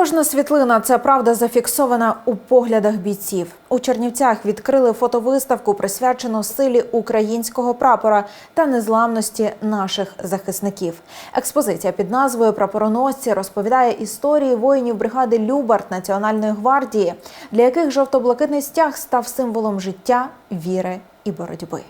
Кожна світлина це правда зафіксована у поглядах бійців. У Чернівцях відкрили фотовиставку, присвячену силі українського прапора та незламності наших захисників. Експозиція під назвою Прапороносці розповідає історії воїнів бригади Любарт Національної гвардії, для яких жовто-блакитний стяг став символом життя, віри і боротьби.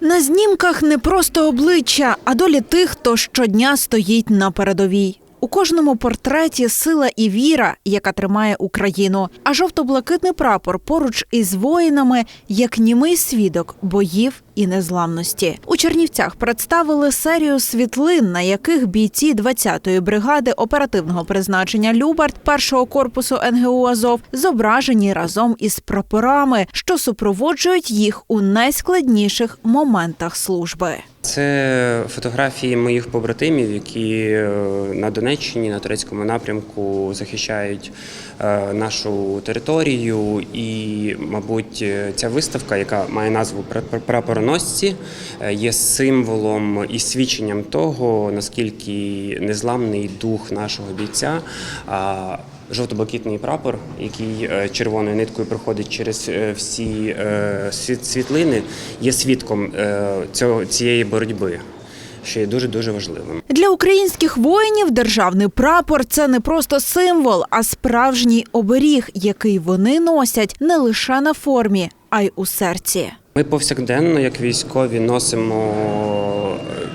На знімках не просто обличчя, а долі тих, хто щодня стоїть на передовій. У кожному портреті сила і віра, яка тримає Україну. А жовто-блакитний прапор поруч із воїнами, як німий свідок боїв і незламності. У Чернівцях представили серію світлин, на яких бійці 20-ї бригади оперативного призначення Любарт першого корпусу НГУ Азов зображені разом із прапорами, що супроводжують їх у найскладніших моментах служби. Це фотографії моїх побратимів, які е, на Донеччині, на турецькому напрямку захищають е, нашу територію. І, мабуть, е, ця виставка, яка має назву «Пра- прапороносці, е, є символом і свідченням того, наскільки незламний дух нашого бійця. Жовто-блакитний прапор, який е, червоною ниткою проходить через е, всі світлини, є свідком цієї боротьби, що є дуже дуже важливим. Для українських воїнів державний прапор це не просто символ, а справжній оберіг, який вони носять не лише на формі, а й у серці. Ми повсякденно, як військові, носимо е,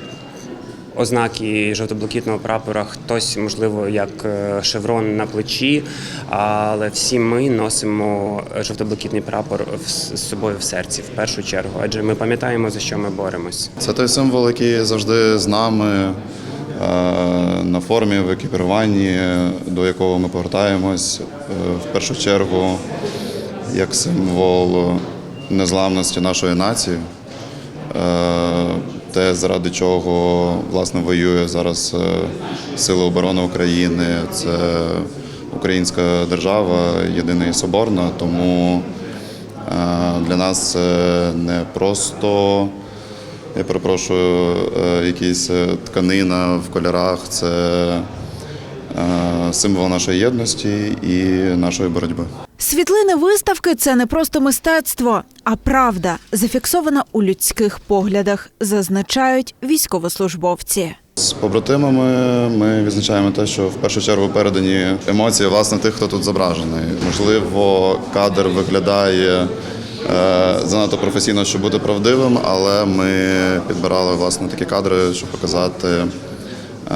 ознаки жовто-блакитного прапора. Хтось, можливо, як е, шеврон на плечі, але всі ми носимо жовто-блакитний прапор з собою в серці в першу чергу, адже ми пам'ятаємо за що ми боремось. Це той символ, який завжди з нами е, на формі, в екіпіруванні, до якого ми повертаємось в першу чергу як символ незламності нашої нації, Е, те, заради чого власне воює зараз е, Сили оборони України. Це українська держава, єдина і соборна, тому е, для нас це не просто я перепрошую, якісь тканина в кольорах це символ нашої єдності і нашої боротьби. Світлини виставки це не просто мистецтво, а правда, зафіксована у людських поглядах, зазначають військовослужбовці. З побратимами ми відзначаємо те, що в першу чергу передані емоції власне тих, хто тут зображений. Можливо, кадр виглядає е, занадто професійно, щоб бути правдивим, але ми підбирали власне такі кадри, щоб показати е,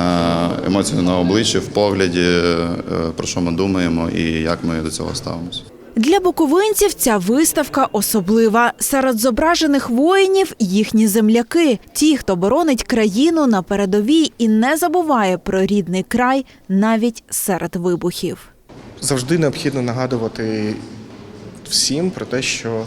емоцію на обличчі, в погляді, е, про що ми думаємо і як ми до цього ставимося. Для буковинців ця виставка особлива. Серед зображених воїнів їхні земляки, ті, хто боронить країну на передовій і не забуває про рідний край навіть серед вибухів. завжди необхідно нагадувати всім про те, що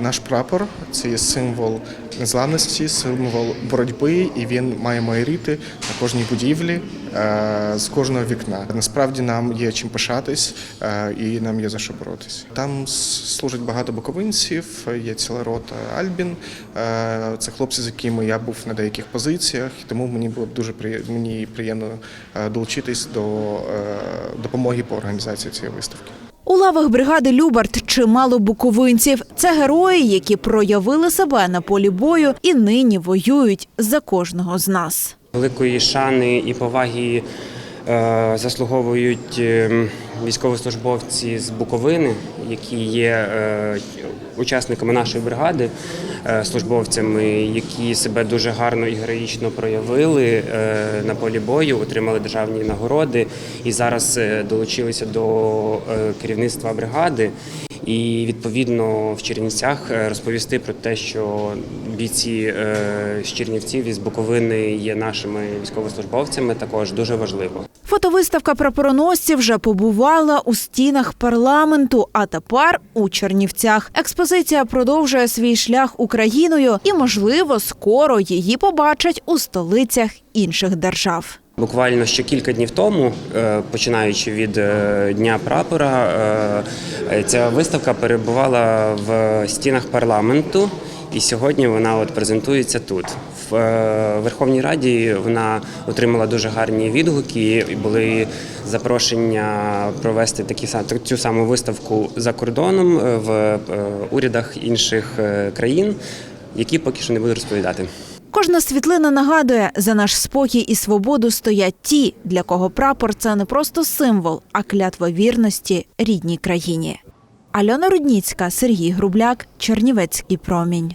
наш прапор це є символ незламності, символ боротьби, і він має майоріти на кожній будівлі е, з кожного вікна. Насправді нам є чим пишатись е, і нам є за що боротись. Там служить багато боковинців, є ціла рота Альбін. Е, Це хлопці, з якими я був на деяких позиціях, тому мені було б дуже приємно е, долучитись до е, допомоги по організації цієї виставки. У лавах бригади Любарт чимало буковинців. Це герої, які проявили себе на полі бою і нині воюють за кожного з нас. Великої шани і поваги е, заслуговують е, військовослужбовці з Буковини, які є е, учасниками нашої бригади, службовцями, які себе дуже гарно і героїчно проявили е, на полі бою, отримали державні нагороди і зараз е, долучилися до е, керівництва бригади. І відповідно в Чернівцях е, розповісти про те, що бійці е, з Чернівців і з Буковини є нашими військовослужбовцями, також дуже важливо. Фотовиставка прапороносців вже побувала у стінах парламенту, а тепер у Чернівцях. Експозиція продовжує свій шлях Україною і, можливо, скоро її побачать у столицях інших держав. Буквально ще кілька днів тому, е, починаючи від е, Дня прапора, е, ця виставка перебувала в стінах парламенту, і сьогодні вона от презентується тут, в Верховній Раді вона отримала дуже гарні відгуки. і Були запрошення провести такі цю саму виставку за кордоном в урядах інших країн, які поки що не буду розповідати. Кожна світлина нагадує, за наш спокій і свободу стоять ті, для кого прапор це не просто символ, а клятва вірності рідній країні. Альона Рудніцька, Сергій Грубляк, Чернівецький промінь.